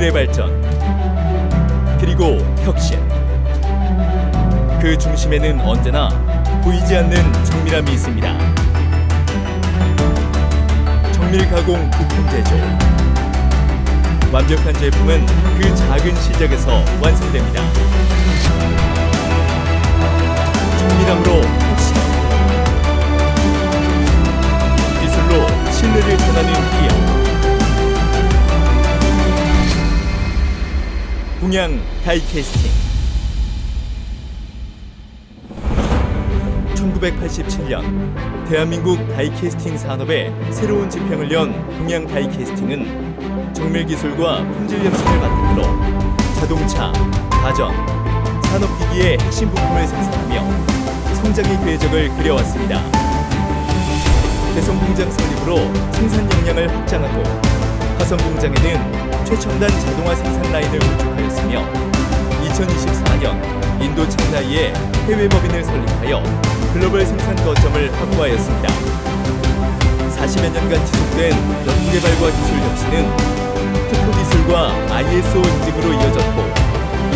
기술의 발전 그리고 혁신 그 중심에는 언제나 보이지 않는 정밀함이 있습니다. 정밀 가공 부품 제조 완벽한 제품은 그 작은 시작에서 완성됩니다. 정밀함으로 동양 다이캐스팅 1987년 대한민국 다이캐스팅 산업의 새로운 지평을 연 동양 다이캐스팅은 정밀 기술과 품질 혁신을 바탕으로 자동차, 가전, 산업기기의 핵심 부품을 생산하며 성장의 궤적을 그려왔습니다. 개성 공장 설립으로 생산 역량을 확장하고 화성 공장에는 최첨단 자동화 생산 라인을 구축하였으며 2024년 인도 창나이에 해외 법인을 설립하여 글로벌 생산 거점을 확보하였습니다. 40여 년간 지속된 연구개발과 기술 혁신은 특허 기술과 ISO 인증으로 이어졌고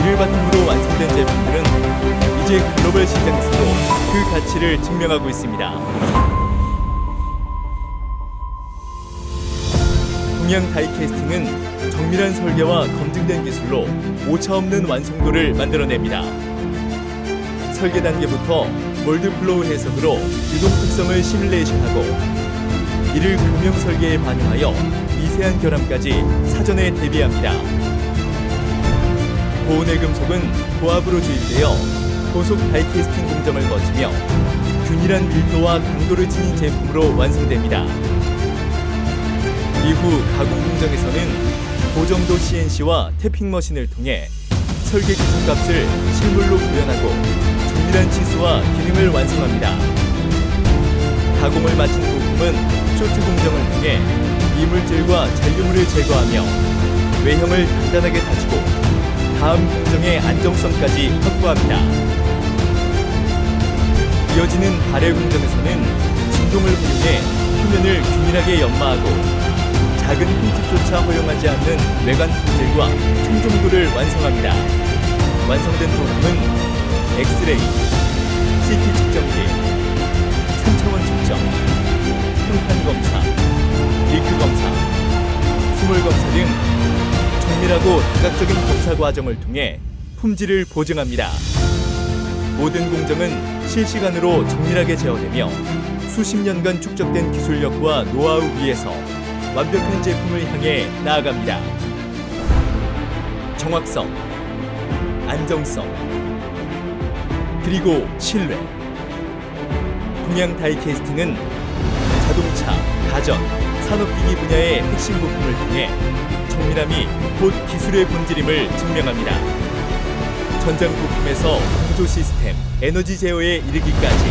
이를 바탕으로 완성된 제품들은 이제 글로벌 시장에서도 그 가치를 증명하고 있습니다. 동양 다이 캐스팅은 정밀한 설계와 검증된 기술로 오차없는 완성도를 만들어냅니다. 설계 단계부터 몰드 플로우 해석으로 유동 특성을 시뮬레이션하고 이를 금형 설계에 반영하여 미세한 결함까지 사전에 대비합니다. 고온의 금속은 고압으로 주입되어 고속 다이캐스팅 공정을 거치며 균일한 밀도와 강도를 지닌 제품으로 완성됩니다. 이후 가공 공정에서는 고정도 CNC와 태핑 머신을 통해 설계 기준 값을 실물로 구현하고 정밀한 치수와 기능을 완성합니다. 가공을 마친 부품은 쇼트 공정을 통해 이물질과 잔류물을 제거하며 외형을 단단하게 다지고 다음 공정의 안정성까지 확보합니다. 이어지는 발열 공정에서는 진동을 활용해 표면을 균일하게 연마하고 작은 흠집조차 허용하지 않는 외관 품질과 청정도를 완성합니다. 완성된 부품은 엑스레이, CT 측정기, 3차원 측정, 평판 검사, 리크 검사, 수물 검사 등 정밀하고 다각적인 검사 과정을 통해 품질을 보증합니다. 모든 공정은 실시간으로 정밀하게 제어되며 수십 년간 축적된 기술력과 노하우 위에서 완벽한 제품을 향해 나아갑니다. 정확성, 안정성, 그리고 신뢰. 동양 다이 캐스팅은 자동차, 가전, 산업기기 분야의 핵심 부품을 통해 정밀함이 곧 기술의 본질임을 증명합니다. 전장 부품에서 공조 시스템, 에너지 제어에 이르기까지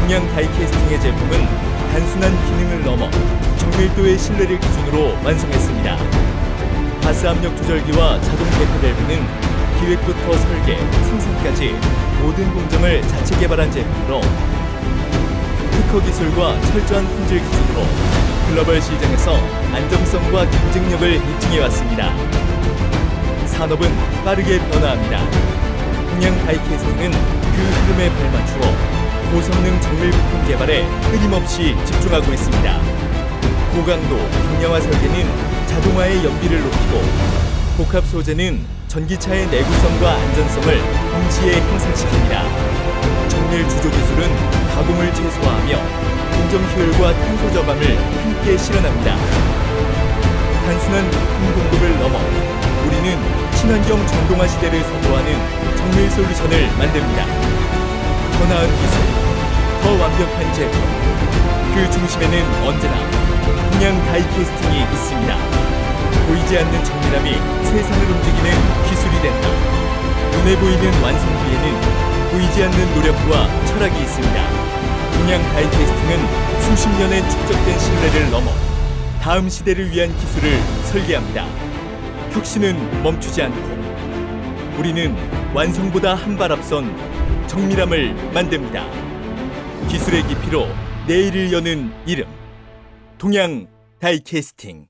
동양 다이캐스팅의 제품은 단순한 기능을 넘어 정밀도의 신뢰를 기준으로 완성했습니다. 가스 압력 조절기와 자동 대표 밸브는 기획부터 설계, 생산까지 모든 공정을 자체 개발한 제품으로 특허 기술과 철저한 품질 기준으로 글로벌 시장에서 안정성과 경쟁력을 입증해 왔습니다. 산업은 빠르게 변화합니다. 동양 다이캐스팅은 그 흐름에 발맞추어 고성능 정밀 부품 개발에 끊임없이 집중하고 있습니다. 고강도 경량화 설계는 자동화의 연비를 높이고 복합 소재는 전기차의 내구성과 안전성을 동시에 향상시킵니다. 정밀 주조 기술은 가공을 최소화하며 공정 효율과 탄소 저감을 함께 실현합니다. 단순한 부품 공급을 넘어 우리는 친환경 전동화 시대를 선도하는 정밀 솔루션을 만듭니다. 더 나은 기술, 더 완벽한 제품, 그 중심에는 언제나 그냥 다이캐스팅이 있습니다. 보이지 않는 정밀함이 세상을 움직이는 기술이 된다. 눈에 보이는 완성 뒤에는 보이지 않는 노력과 철학이 있습니다. 동양 다이캐스팅은 수십 년의 축적된 신뢰를 넘어 다음 시대를 위한 기술을 설계합니다. 혁신은 멈추지 않고 우리는 완성보다 한 발 앞선 정밀함을 만듭니다. 기술의 깊이로 내일을 여는 이름. 동양 다이캐스팅